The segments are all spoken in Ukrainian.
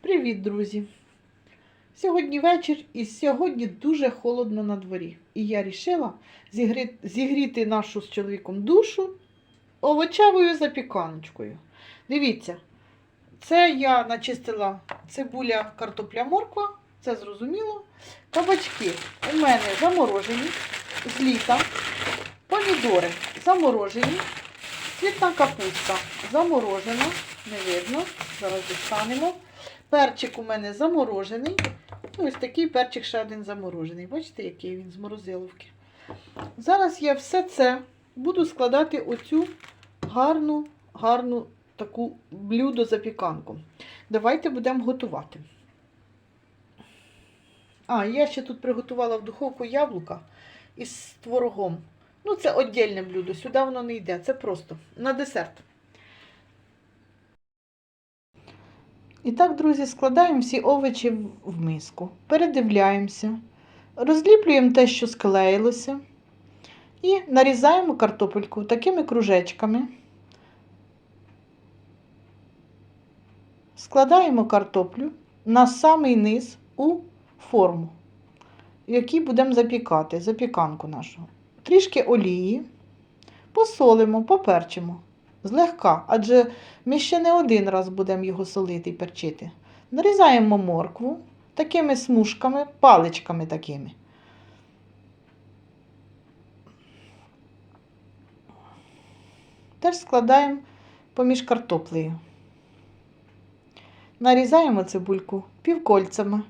Привіт, друзі! Сьогодні вечір і сьогодні дуже холодно на дворі. І я вирішила зігріти, нашу з чоловіком душу овочевою запіканочкою. Дивіться, це я начистила цибуля, картопля, морква, це зрозуміло. Кабачки у мене заморожені з літа, помідори заморожені, цвітна капуста заморожена, не видно, зараз дістанемо. Перчик у мене заморожений. Ось такий перчик ще один заморожений. Бачите, який він з морозиловки. Зараз я все це буду складати оцю гарну, гарну таку блюдо запіканку. Давайте будемо готувати. А, я ще тут приготувала в духовку яблука із творогом. Ну, це віддільне блюдо, сюди воно не йде. Це просто на десерт. І так, друзі, складаємо всі овочі в- миску, передивляємося, розліплюємо те, що склеїлося, і нарізаємо картопельку такими кружечками. Складаємо картоплю на самий низ у форму, в будемо запікати запіканку нашу. Трішки олії, посолимо, поперчимо. Злегка, адже ми ще не один раз будемо його солити і перчити. Нарізаємо моркву такими смужками, паличками такими. Теж складаємо поміж картоплею. Нарізаємо цибульку півкольцями.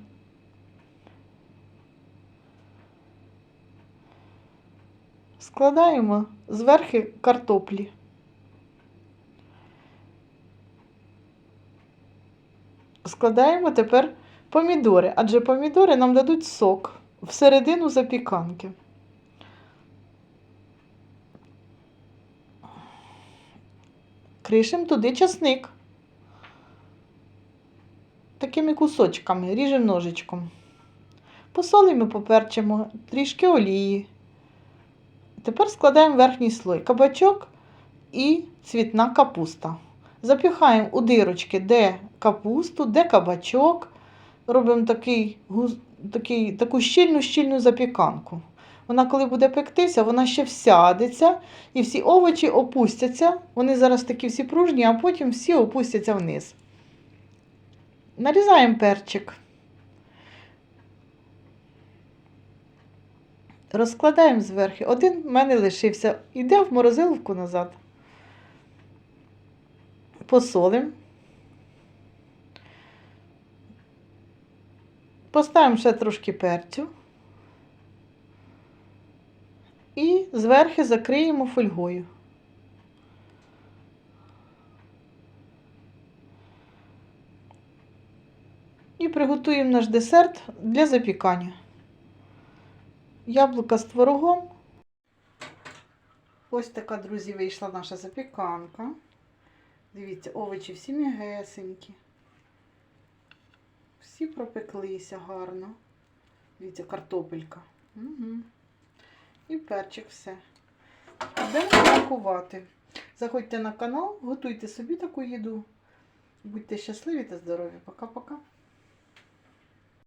Складаємо зверхи картоплі. Складаємо тепер помідори, адже помідори нам дадуть сок всередину запіканки. Кришимо туди часник. Такими кусочками, ріжемо ножичком. Посолимо, поперчимо, трішки олії. Тепер складаємо верхній слой кабачок і цвітна капуста. Запіхаємо у дирочки, де капусту, де кабачок. Робимо такий, такий, таку щільну щільну запіканку. Вона, коли буде пектися, вона ще всядеться, і всі овочі опустяться. Вони зараз такі всі пружні, а потім всі опустяться вниз. Нарізаємо перчик. Розкладаємо зверху. Один в мене лишився. Йде в морозиловку назад. Посолимо. Поставимо ще трошки перцю. І зверху закриємо фольгою. І приготуємо наш десерт для запікання. Яблука з творогом. Ось така, друзі, вийшла наша запіканка. Дивіться, овочі всі м'ягесенькі. Всі пропеклися гарно. Дивіться, картопелька. Угу. І перчик все. Будемо смакувати. Заходьте на канал, готуйте собі таку їду. Будьте щасливі та здорові. Пока-пока.